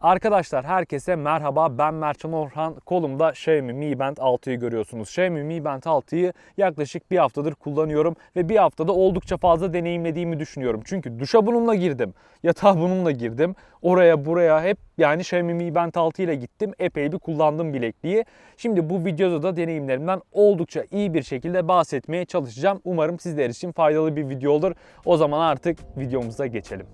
Arkadaşlar herkese merhaba ben Mertcan Orhan kolumda Xiaomi Mi Band 6'yı görüyorsunuz. Xiaomi Mi Band 6'yı yaklaşık bir haftadır kullanıyorum ve bir haftada oldukça fazla deneyimlediğimi düşünüyorum. Çünkü duşa bununla girdim, yatağa bununla girdim, oraya buraya hep yani Xiaomi Mi Band 6 ile gittim epey bir kullandım bilekliği. Şimdi bu videoda da deneyimlerimden oldukça iyi bir şekilde bahsetmeye çalışacağım. Umarım sizler için faydalı bir video olur. O zaman artık videomuza geçelim.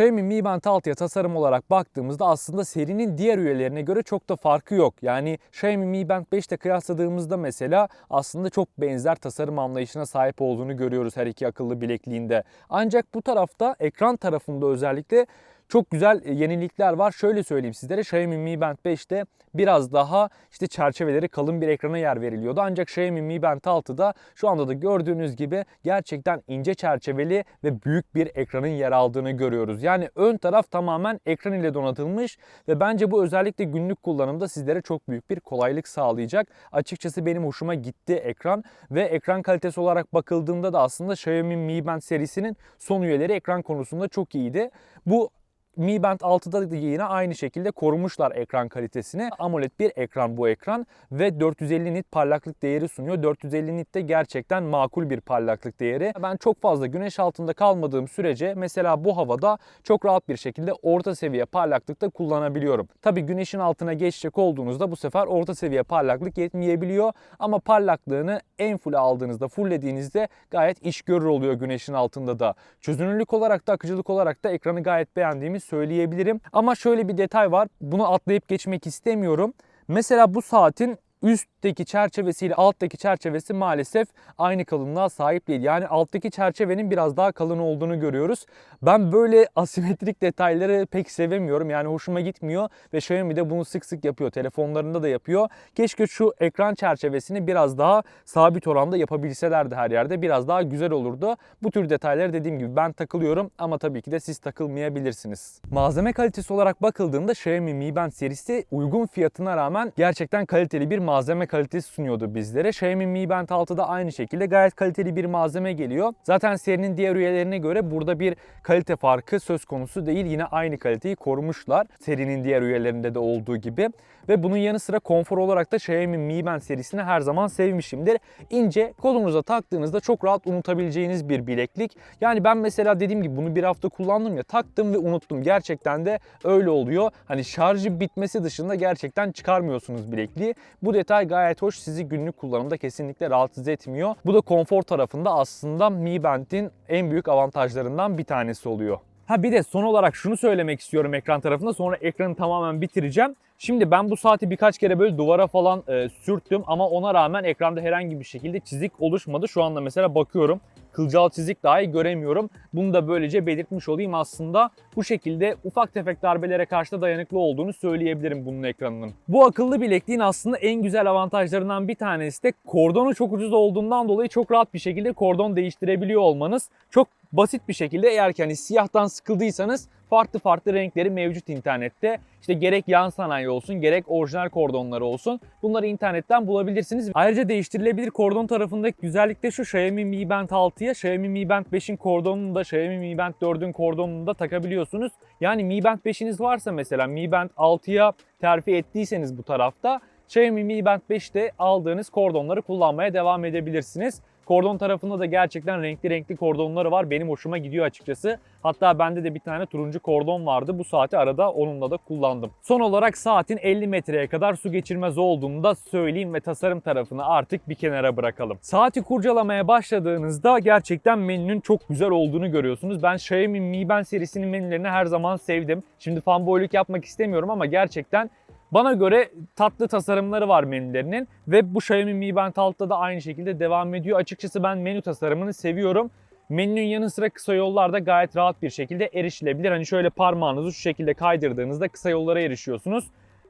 Xiaomi Mi Band 6'ya tasarım olarak baktığımızda aslında serinin diğer üyelerine göre çok da farkı yok. Yani Xiaomi Mi Band 5 ile kıyasladığımızda mesela aslında çok benzer tasarım anlayışına sahip olduğunu görüyoruz her iki akıllı bilekliğinde. Ancak bu tarafta ekran tarafında özellikle çok güzel e, yenilikler var. Şöyle söyleyeyim sizlere Xiaomi Mi Band 5'te biraz daha işte çerçeveleri kalın bir ekrana yer veriliyordu. Ancak Xiaomi Mi Band 6'da şu anda da gördüğünüz gibi gerçekten ince çerçeveli ve büyük bir ekranın yer aldığını görüyoruz. Yani ön taraf tamamen ekran ile donatılmış ve bence bu özellikle günlük kullanımda sizlere çok büyük bir kolaylık sağlayacak. Açıkçası benim hoşuma gitti ekran ve ekran kalitesi olarak bakıldığında da aslında Xiaomi Mi Band serisinin son üyeleri ekran konusunda çok iyiydi. Bu Mi Band 6'da da yine aynı şekilde korumuşlar ekran kalitesini. AMOLED bir ekran bu ekran ve 450 nit parlaklık değeri sunuyor. 450 nit de gerçekten makul bir parlaklık değeri. Ben çok fazla güneş altında kalmadığım sürece mesela bu havada çok rahat bir şekilde orta seviye parlaklıkta kullanabiliyorum. Tabi güneşin altına geçecek olduğunuzda bu sefer orta seviye parlaklık yetmeyebiliyor ama parlaklığını en full aldığınızda, fulllediğinizde gayet iş görür oluyor güneşin altında da. Çözünürlük olarak da akıcılık olarak da ekranı gayet söyleyebilirim. Ama şöyle bir detay var. Bunu atlayıp geçmek istemiyorum. Mesela bu saatin üstteki çerçevesiyle alttaki çerçevesi maalesef aynı kalınlığa sahip değil. Yani alttaki çerçevenin biraz daha kalın olduğunu görüyoruz. Ben böyle asimetrik detayları pek sevemiyorum. Yani hoşuma gitmiyor ve Xiaomi de bunu sık sık yapıyor. Telefonlarında da yapıyor. Keşke şu ekran çerçevesini biraz daha sabit oranda yapabilselerdi her yerde. Biraz daha güzel olurdu. Bu tür detayları dediğim gibi ben takılıyorum ama tabii ki de siz takılmayabilirsiniz. Malzeme kalitesi olarak bakıldığında Xiaomi Mi Band serisi uygun fiyatına rağmen gerçekten kaliteli bir malzeme kalitesi sunuyordu bizlere. Xiaomi Mi Band 6'da aynı şekilde gayet kaliteli bir malzeme geliyor. Zaten serinin diğer üyelerine göre burada bir kalite farkı söz konusu değil. Yine aynı kaliteyi korumuşlar. Serinin diğer üyelerinde de olduğu gibi. Ve bunun yanı sıra konfor olarak da Xiaomi Mi Band serisini her zaman sevmişimdir. İnce kolunuza taktığınızda çok rahat unutabileceğiniz bir bileklik. Yani ben mesela dediğim gibi bunu bir hafta kullandım ya taktım ve unuttum. Gerçekten de öyle oluyor. Hani şarjı bitmesi dışında gerçekten çıkarmıyorsunuz bilekliği. Bu detay gayet hoş. Sizi günlük kullanımda kesinlikle rahatsız etmiyor. Bu da konfor tarafında aslında Mi Band'in en büyük avantajlarından bir tanesi oluyor. Ha bir de son olarak şunu söylemek istiyorum ekran tarafında sonra ekranı tamamen bitireceğim. Şimdi ben bu saati birkaç kere böyle duvara falan e, sürttüm ama ona rağmen ekranda herhangi bir şekilde çizik oluşmadı. Şu anda mesela bakıyorum kılcal çizik dahi göremiyorum. Bunu da böylece belirtmiş olayım aslında. Bu şekilde ufak tefek darbelere karşı da dayanıklı olduğunu söyleyebilirim bunun ekranının. Bu akıllı bilekliğin aslında en güzel avantajlarından bir tanesi de kordonu çok ucuz olduğundan dolayı çok rahat bir şekilde kordon değiştirebiliyor olmanız. Çok basit bir şekilde eğer ki hani siyahtan sıkıldıysanız farklı farklı renkleri mevcut internette. İşte gerek yan sanayi olsun gerek orijinal kordonları olsun. Bunları internetten bulabilirsiniz. Ayrıca değiştirilebilir kordon tarafındaki güzellik de şu Xiaomi Mi Band 6'ya Xiaomi Mi Band 5'in kordonunu da Xiaomi Mi Band 4'ün kordonunu da takabiliyorsunuz. Yani Mi Band 5'iniz varsa mesela Mi Band 6'ya terfi ettiyseniz bu tarafta Xiaomi Mi Band 5'te aldığınız kordonları kullanmaya devam edebilirsiniz. Kordon tarafında da gerçekten renkli renkli kordonları var. Benim hoşuma gidiyor açıkçası. Hatta bende de bir tane turuncu kordon vardı. Bu saati arada onunla da kullandım. Son olarak saatin 50 metreye kadar su geçirmez olduğunu da söyleyeyim ve tasarım tarafını artık bir kenara bırakalım. Saati kurcalamaya başladığınızda gerçekten menünün çok güzel olduğunu görüyorsunuz. Ben Xiaomi Mi Band serisinin menülerini her zaman sevdim. Şimdi fanboyluk yapmak istemiyorum ama gerçekten bana göre tatlı tasarımları var menülerinin ve bu Xiaomi Mi Band 6'da da aynı şekilde devam ediyor. Açıkçası ben menü tasarımını seviyorum. Menünün yanı sıra kısa yollarda gayet rahat bir şekilde erişilebilir. Hani şöyle parmağınızı şu şekilde kaydırdığınızda kısa yollara erişiyorsunuz.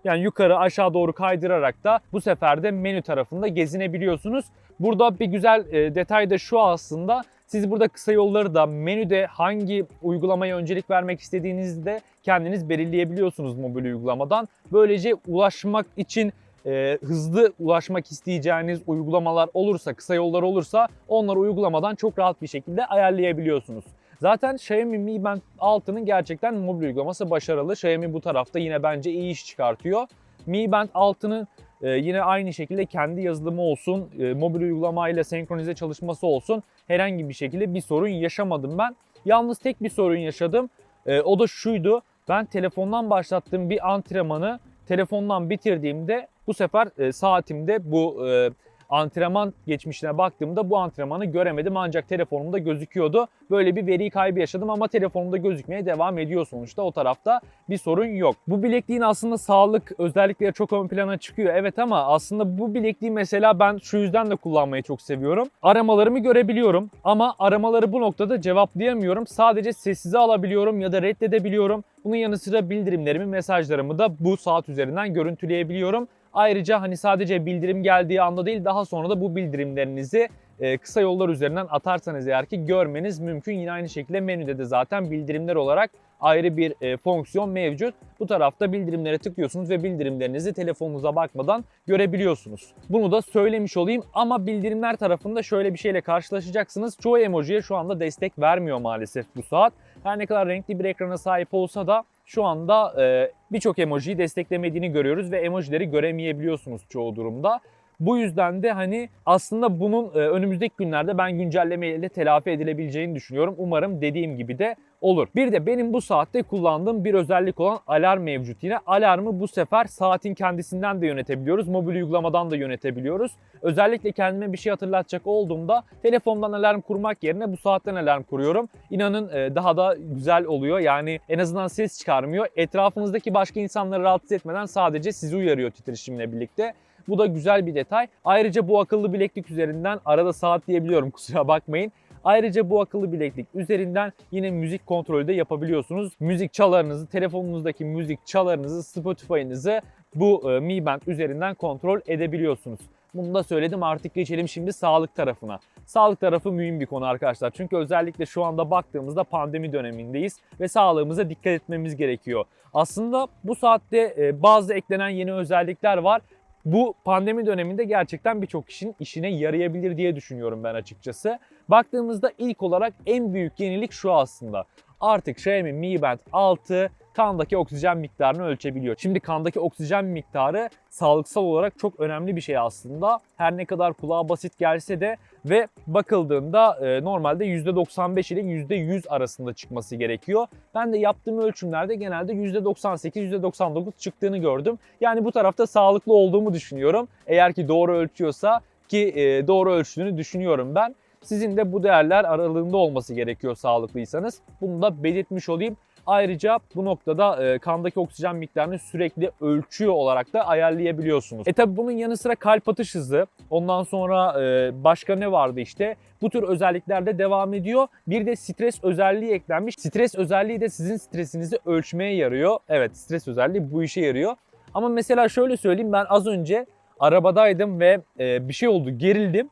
Yani yukarı aşağı doğru kaydırarak da bu sefer de menü tarafında gezinebiliyorsunuz. Burada bir güzel e, detay da şu aslında Siz burada kısa yolları da menüde hangi uygulamaya öncelik vermek istediğinizi de kendiniz belirleyebiliyorsunuz mobil uygulamadan. Böylece ulaşmak için e, hızlı ulaşmak isteyeceğiniz uygulamalar olursa, kısa yollar olursa onları uygulamadan çok rahat bir şekilde ayarlayabiliyorsunuz. Zaten Xiaomi Mi Band 6'nın gerçekten mobil uygulaması başarılı. Xiaomi bu tarafta yine bence iyi iş çıkartıyor. Mi Band 6'nın e, yine aynı şekilde kendi yazılımı olsun, e, mobil uygulamayla senkronize çalışması olsun herhangi bir şekilde bir sorun yaşamadım ben. Yalnız tek bir sorun yaşadım. E, o da şuydu. Ben telefondan başlattığım bir antrenmanı telefondan bitirdiğimde bu sefer e, saatimde bu e, antrenman geçmişine baktığımda bu antrenmanı göremedim ancak telefonumda gözüküyordu. Böyle bir veri kaybı yaşadım ama telefonumda gözükmeye devam ediyor sonuçta o tarafta bir sorun yok. Bu bilekliğin aslında sağlık özellikleri çok ön plana çıkıyor evet ama aslında bu bilekliği mesela ben şu yüzden de kullanmayı çok seviyorum. Aramalarımı görebiliyorum ama aramaları bu noktada cevaplayamıyorum. Sadece sessize alabiliyorum ya da reddedebiliyorum. Bunun yanı sıra bildirimlerimi, mesajlarımı da bu saat üzerinden görüntüleyebiliyorum. Ayrıca hani sadece bildirim geldiği anda değil daha sonra da bu bildirimlerinizi e, kısa yollar üzerinden atarsanız eğer ki görmeniz mümkün. Yine aynı şekilde menüde de zaten bildirimler olarak ayrı bir e, fonksiyon mevcut. Bu tarafta bildirimlere tıklıyorsunuz ve bildirimlerinizi telefonunuza bakmadan görebiliyorsunuz. Bunu da söylemiş olayım ama bildirimler tarafında şöyle bir şeyle karşılaşacaksınız. Çoğu emojiye şu anda destek vermiyor maalesef bu saat. Her ne kadar renkli bir ekrana sahip olsa da şu anda e, birçok emojiyi desteklemediğini görüyoruz ve emojileri göremeyebiliyorsunuz çoğu durumda. Bu yüzden de hani aslında bunun e, önümüzdeki günlerde ben güncellemeyle telafi edilebileceğini düşünüyorum. Umarım dediğim gibi de olur. Bir de benim bu saatte kullandığım bir özellik olan alarm mevcut yine. Alarmı bu sefer saatin kendisinden de yönetebiliyoruz. Mobil uygulamadan da yönetebiliyoruz. Özellikle kendime bir şey hatırlatacak olduğumda telefondan alarm kurmak yerine bu saatten alarm kuruyorum. İnanın e, daha da güzel oluyor. Yani en azından ses çıkarmıyor. Etrafınızdaki başka insanları rahatsız etmeden sadece sizi uyarıyor titreşimle birlikte. Bu da güzel bir detay. Ayrıca bu akıllı bileklik üzerinden arada saat diyebiliyorum kusura bakmayın. Ayrıca bu akıllı bileklik üzerinden yine müzik kontrolü de yapabiliyorsunuz. Müzik çalarınızı, telefonunuzdaki müzik çalarınızı, Spotify'ınızı bu e, Mi Band üzerinden kontrol edebiliyorsunuz. Bunu da söyledim artık geçelim şimdi sağlık tarafına. Sağlık tarafı mühim bir konu arkadaşlar. Çünkü özellikle şu anda baktığımızda pandemi dönemindeyiz ve sağlığımıza dikkat etmemiz gerekiyor. Aslında bu saatte e, bazı eklenen yeni özellikler var bu pandemi döneminde gerçekten birçok kişinin işine yarayabilir diye düşünüyorum ben açıkçası. Baktığımızda ilk olarak en büyük yenilik şu aslında. Artık Xiaomi Mi Band 6 kandaki oksijen miktarını ölçebiliyor. Şimdi kandaki oksijen miktarı sağlıksal olarak çok önemli bir şey aslında. Her ne kadar kulağa basit gelse de ve bakıldığında e, normalde %95 ile %100 arasında çıkması gerekiyor. Ben de yaptığım ölçümlerde genelde %98, %99 çıktığını gördüm. Yani bu tarafta sağlıklı olduğumu düşünüyorum. Eğer ki doğru ölçüyorsa ki e, doğru ölçtüğünü düşünüyorum ben. Sizin de bu değerler aralığında olması gerekiyor sağlıklıysanız. Bunu da belirtmiş olayım. Ayrıca bu noktada e, kandaki oksijen miktarını sürekli ölçüyor olarak da ayarlayabiliyorsunuz. E tabi bunun yanı sıra kalp atış hızı, ondan sonra e, başka ne vardı işte bu tür özellikler de devam ediyor. Bir de stres özelliği eklenmiş. Stres özelliği de sizin stresinizi ölçmeye yarıyor. Evet stres özelliği bu işe yarıyor. Ama mesela şöyle söyleyeyim ben az önce arabadaydım ve e, bir şey oldu gerildim.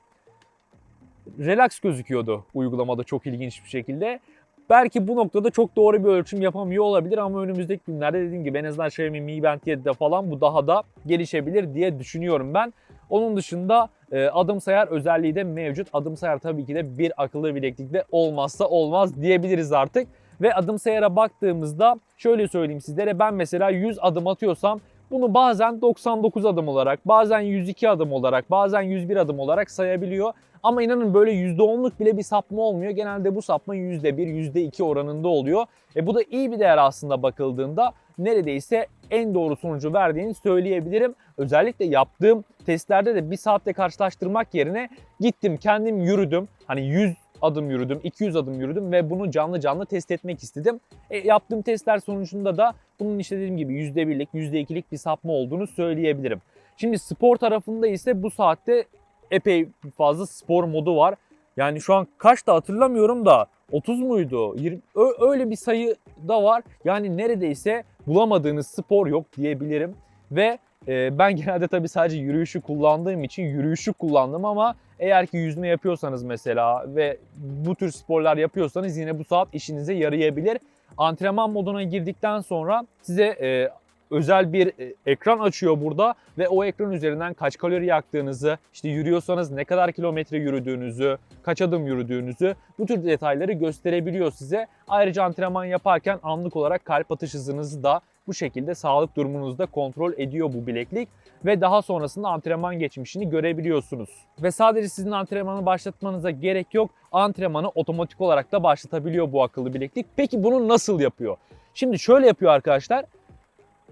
Relax gözüküyordu uygulamada çok ilginç bir şekilde. Belki bu noktada çok doğru bir ölçüm yapamıyor olabilir ama önümüzdeki günlerde dediğim gibi en azından Xiaomi Mi Band 7'de falan bu daha da gelişebilir diye düşünüyorum ben. Onun dışında e, adım sayar özelliği de mevcut. Adım sayar tabii ki de bir akıllı bileklikte olmazsa olmaz diyebiliriz artık. Ve adım sayara baktığımızda şöyle söyleyeyim sizlere ben mesela 100 adım atıyorsam bunu bazen 99 adım olarak, bazen 102 adım olarak, bazen 101 adım olarak sayabiliyor. Ama inanın böyle %10'luk bile bir sapma olmuyor. Genelde bu sapma %1, %2 oranında oluyor. E bu da iyi bir değer aslında bakıldığında. Neredeyse en doğru sonucu verdiğini söyleyebilirim. Özellikle yaptığım testlerde de bir saatte karşılaştırmak yerine gittim kendim yürüdüm. Hani 100 adım yürüdüm, 200 adım yürüdüm ve bunu canlı canlı test etmek istedim. E, yaptığım testler sonucunda da bunun işte dediğim gibi %1'lik, %2'lik bir sapma olduğunu söyleyebilirim. Şimdi spor tarafında ise bu saatte epey fazla spor modu var. Yani şu an kaç da hatırlamıyorum da 30 muydu? 20, öyle bir sayı da var. Yani neredeyse bulamadığınız spor yok diyebilirim. Ve e, ben genelde tabii sadece yürüyüşü kullandığım için yürüyüşü kullandım ama Eğer ki yüzme yapıyorsanız mesela ve bu tür sporlar yapıyorsanız yine bu saat işinize yarayabilir. Antrenman moduna girdikten sonra size e, özel bir e, ekran açıyor burada ve o ekran üzerinden kaç kalori yaktığınızı, işte yürüyorsanız ne kadar kilometre yürüdüğünüzü, kaç adım yürüdüğünüzü bu tür detayları gösterebiliyor size. Ayrıca antrenman yaparken anlık olarak kalp atış hızınızı da bu şekilde sağlık durumunuzu da kontrol ediyor bu bileklik ve daha sonrasında antrenman geçmişini görebiliyorsunuz. Ve sadece sizin antrenmanı başlatmanıza gerek yok. Antrenmanı otomatik olarak da başlatabiliyor bu akıllı bileklik. Peki bunu nasıl yapıyor? Şimdi şöyle yapıyor arkadaşlar.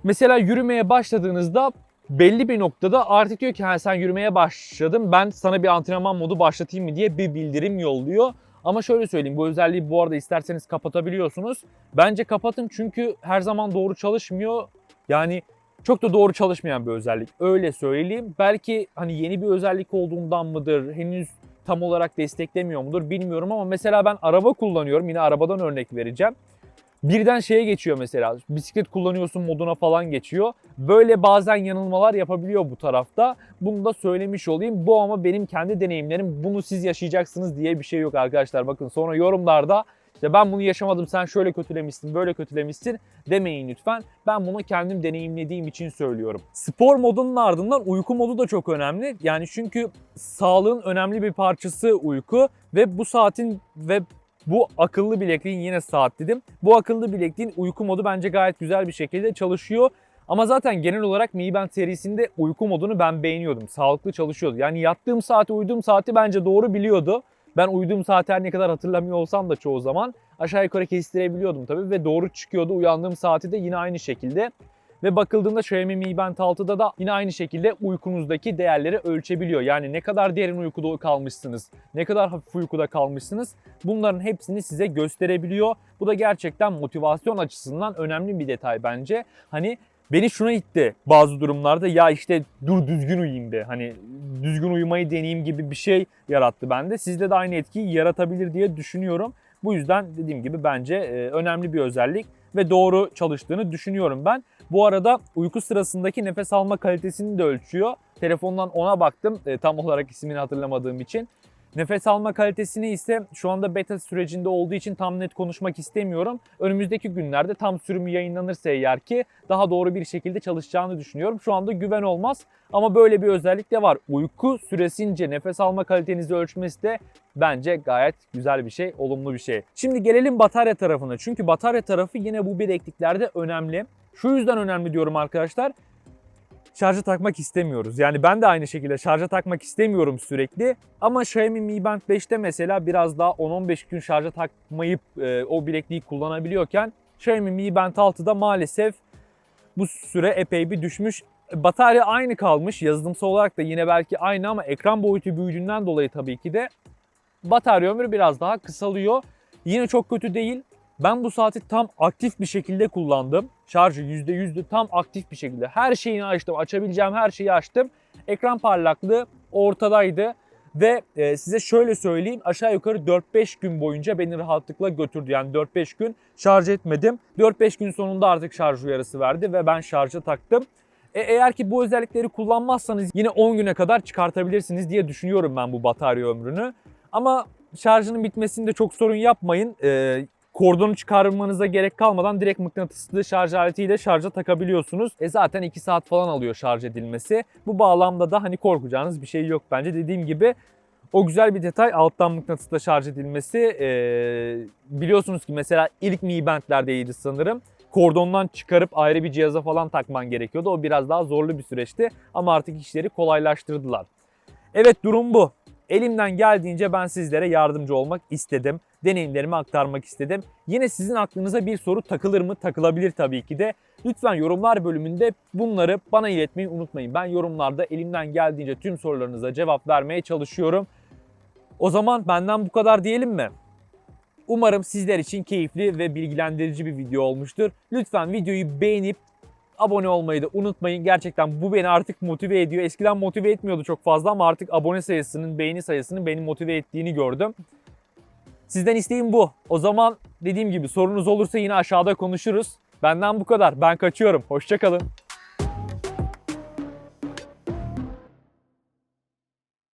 Mesela yürümeye başladığınızda belli bir noktada artık diyor ki ha, sen yürümeye başladın ben sana bir antrenman modu başlatayım mı diye bir bildirim yolluyor. Ama şöyle söyleyeyim bu özelliği bu arada isterseniz kapatabiliyorsunuz. Bence kapatın çünkü her zaman doğru çalışmıyor. Yani çok da doğru çalışmayan bir özellik. Öyle söyleyeyim. Belki hani yeni bir özellik olduğundan mıdır? Henüz tam olarak desteklemiyor mudur bilmiyorum ama mesela ben araba kullanıyorum. Yine arabadan örnek vereceğim. Birden şeye geçiyor mesela. Bisiklet kullanıyorsun moduna falan geçiyor. Böyle bazen yanılmalar yapabiliyor bu tarafta. Bunu da söylemiş olayım. Bu ama benim kendi deneyimlerim. Bunu siz yaşayacaksınız diye bir şey yok arkadaşlar. Bakın sonra yorumlarda işte ben bunu yaşamadım sen şöyle kötülemişsin böyle kötülemişsin demeyin lütfen. Ben bunu kendim deneyimlediğim için söylüyorum. Spor modunun ardından uyku modu da çok önemli. Yani çünkü sağlığın önemli bir parçası uyku ve bu saatin ve bu akıllı bilekliğin yine saat dedim. Bu akıllı bilekliğin uyku modu bence gayet güzel bir şekilde çalışıyor. Ama zaten genel olarak Mi Band serisinde uyku modunu ben beğeniyordum. Sağlıklı çalışıyordu. Yani yattığım saati, uyuduğum saati bence doğru biliyordu. Ben uyuduğum saati her ne kadar hatırlamıyor olsam da çoğu zaman aşağı yukarı kestirebiliyordum tabii ve doğru çıkıyordu. Uyandığım saati de yine aynı şekilde. Ve bakıldığında Xiaomi Mi Band 6'da da yine aynı şekilde uykunuzdaki değerleri ölçebiliyor. Yani ne kadar derin uykuda kalmışsınız, ne kadar hafif uykuda kalmışsınız bunların hepsini size gösterebiliyor. Bu da gerçekten motivasyon açısından önemli bir detay bence. Hani beni şuna itti bazı durumlarda ya işte dur düzgün uyuyayım de hani düzgün uyumayı deneyeyim gibi bir şey yarattı bende. Sizde de aynı etkiyi yaratabilir diye düşünüyorum. Bu yüzden dediğim gibi bence e, önemli bir özellik ve doğru çalıştığını düşünüyorum ben. Bu arada uyku sırasındaki nefes alma kalitesini de ölçüyor. Telefondan ona baktım e, tam olarak ismini hatırlamadığım için. Nefes alma kalitesini ise şu anda beta sürecinde olduğu için tam net konuşmak istemiyorum. Önümüzdeki günlerde tam sürümü yayınlanırsa eğer ki daha doğru bir şekilde çalışacağını düşünüyorum. Şu anda güven olmaz ama böyle bir özellik de var. Uyku süresince nefes alma kalitenizi ölçmesi de bence gayet güzel bir şey, olumlu bir şey. Şimdi gelelim batarya tarafına. Çünkü batarya tarafı yine bu bilekliklerde önemli. Şu yüzden önemli diyorum arkadaşlar şarja takmak istemiyoruz. Yani ben de aynı şekilde şarja takmak istemiyorum sürekli. Ama Xiaomi Mi Band 5'te mesela biraz daha 10-15 gün şarja takmayıp e, o bilekliği kullanabiliyorken Xiaomi Mi Band 6'da maalesef bu süre epey bir düşmüş. Batarya aynı kalmış. Yazılımsal olarak da yine belki aynı ama ekran boyutu büyüdüğünden dolayı tabii ki de batarya ömrü biraz daha kısalıyor. Yine çok kötü değil. Ben bu saati tam aktif bir şekilde kullandım. Şarjı %100'dü tam aktif bir şekilde. Her şeyini açtım. Açabileceğim her şeyi açtım. Ekran parlaklığı ortadaydı. Ve e, size şöyle söyleyeyim aşağı yukarı 4-5 gün boyunca beni rahatlıkla götürdü. Yani 4-5 gün şarj etmedim. 4-5 gün sonunda artık şarj uyarısı verdi ve ben şarja taktım. E, eğer ki bu özellikleri kullanmazsanız yine 10 güne kadar çıkartabilirsiniz diye düşünüyorum ben bu batarya ömrünü. Ama şarjının bitmesinde çok sorun yapmayın. E, kordonu çıkarmanıza gerek kalmadan direkt mıknatıslı şarj aletiyle şarja takabiliyorsunuz. E zaten 2 saat falan alıyor şarj edilmesi. Bu bağlamda da hani korkacağınız bir şey yok bence. Dediğim gibi o güzel bir detay alttan mıknatısla şarj edilmesi. Ee, biliyorsunuz ki mesela ilk Mi Band'lerdeydi sanırım. Kordondan çıkarıp ayrı bir cihaza falan takman gerekiyordu. O biraz daha zorlu bir süreçti ama artık işleri kolaylaştırdılar. Evet durum bu. Elimden geldiğince ben sizlere yardımcı olmak istedim. Deneyimlerimi aktarmak istedim. Yine sizin aklınıza bir soru takılır mı? Takılabilir tabii ki de. Lütfen yorumlar bölümünde bunları bana iletmeyi unutmayın. Ben yorumlarda elimden geldiğince tüm sorularınıza cevap vermeye çalışıyorum. O zaman benden bu kadar diyelim mi? Umarım sizler için keyifli ve bilgilendirici bir video olmuştur. Lütfen videoyu beğenip abone olmayı da unutmayın. Gerçekten bu beni artık motive ediyor. Eskiden motive etmiyordu çok fazla ama artık abone sayısının, beğeni sayısının beni motive ettiğini gördüm. Sizden isteğim bu. O zaman dediğim gibi sorunuz olursa yine aşağıda konuşuruz. Benden bu kadar. Ben kaçıyorum. Hoşçakalın.